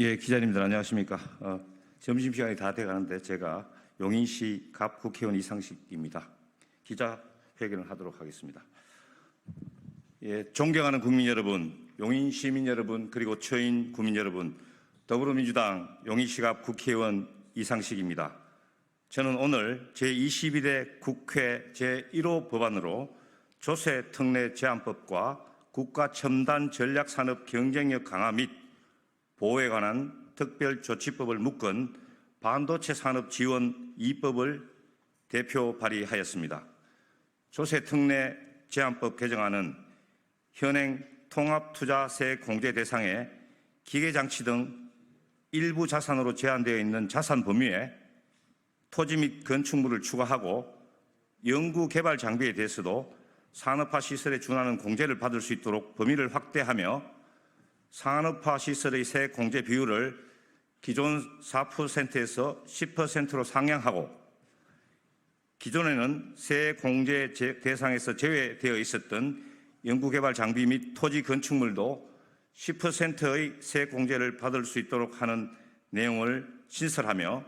예, 기자님들 안녕하십니까. 어, 점심시간이 다 돼가는데 제가 용인시 갑 국회의원 이상식입니다. 기자회견을 하도록 하겠습니다. 예, 존경하는 국민 여러분, 용인 시민 여러분, 그리고 처인 국민 여러분, 더불어민주당 용인시 갑 국회의원 이상식입니다. 저는 오늘 제21대 국회 제1호 법안으로 조세 특례 제한법과 국가 첨단 전략 산업 경쟁력 강화 및 보호에 관한 특별조치법을 묶은 반도체 산업 지원 2법을 대표 발의하였습니다. 조세 특례 제한법 개정안은 현행 통합투자세 공제 대상에 기계장치 등 일부 자산으로 제한되어 있는 자산 범위에 토지 및 건축물을 추가하고 연구 개발 장비에 대해서도 산업화 시설에 준하는 공제를 받을 수 있도록 범위를 확대하며 산업화 시설의 세 공제 비율을 기존 4%에서 10%로 상향하고 기존에는 세 공제 제- 대상에서 제외되어 있었던 연구개발 장비 및 토지 건축물도 10%의 세 공제를 받을 수 있도록 하는 내용을 신설하며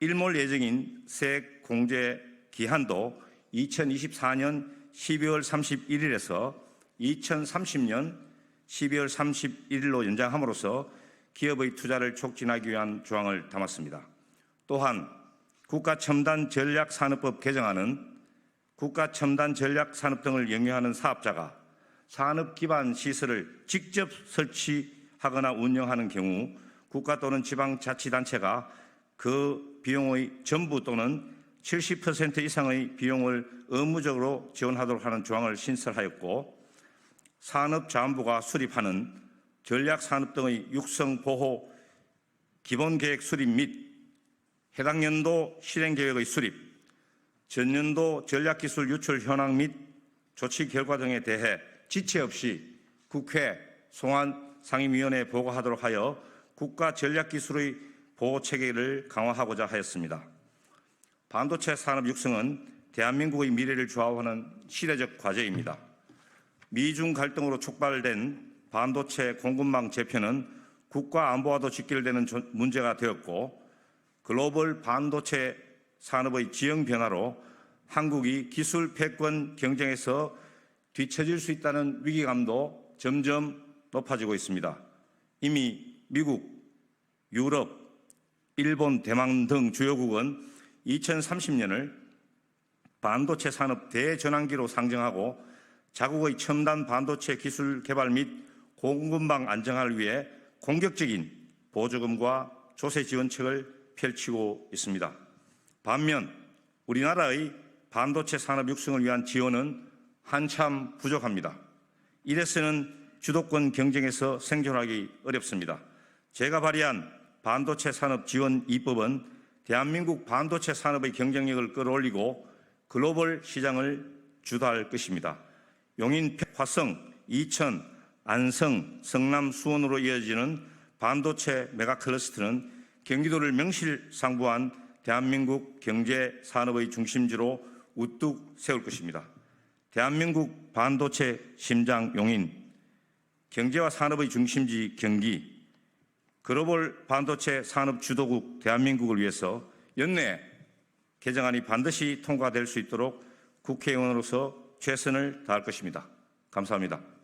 일몰 예정인 세 공제 기한도 2024년 12월 31일에서 2030년 12월 31일로 연장함으로써 기업의 투자를 촉진하기 위한 조항을 담았습니다. 또한 국가첨단전략산업법 개정안은 국가첨단전략산업 등을 영위하는 사업자가 산업 기반 시설을 직접 설치하거나 운영하는 경우 국가 또는 지방자치단체가 그 비용의 전부 또는 70% 이상의 비용을 의무적으로 지원하도록 하는 조항을 신설하였고 산업자원부가 수립하는 전략산업 등의 육성 보호 기본계획 수립 및 해당 연도 실행계획의 수립, 전년도 전략기술 유출 현황 및 조치 결과 등에 대해 지체 없이 국회 송환 상임위원회에 보고하도록 하여 국가 전략기술의 보호 체계를 강화하고자 하였습니다. 반도체 산업 육성은 대한민국의 미래를 좌우하는 시대적 과제입니다. 미중 갈등으로 촉발된 반도체 공급망 재편은 국가 안보와도 직결되는 조- 문제가 되었고 글로벌 반도체 산업의 지형 변화로 한국이 기술 패권 경쟁에서 뒤처질 수 있다는 위기감도 점점 높아지고 있습니다. 이미 미국, 유럽, 일본, 대만 등 주요국은 2030년을 반도체 산업 대전환기로 상정하고 자국의 첨단 반도체 기술 개발 및 공급망 안정화를 위해 공격적인 보조금과 조세 지원책을 펼치고 있습니다. 반면 우리나라의 반도체 산업 육성을 위한 지원은 한참 부족합니다. 이래서는 주도권 경쟁에서 생존하기 어렵습니다. 제가 발의한 반도체 산업 지원 2법은 대한민국 반도체 산업의 경쟁력을 끌어올리고 글로벌 시장을 주도할 것입니다. 용인, 화성, 이천, 안성, 성남, 수원으로 이어지는 반도체 메가 클러스터는 경기도를 명실상부한 대한민국 경제 산업의 중심지로 우뚝 세울 것입니다. 대한민국 반도체 심장 용인, 경제와 산업의 중심지 경기, 글로벌 반도체 산업 주도국 대한민국을 위해서 연내 개정안이 반드시 통과될 수 있도록 국회의원으로서 최선을 다할 것입니다. 감사합니다.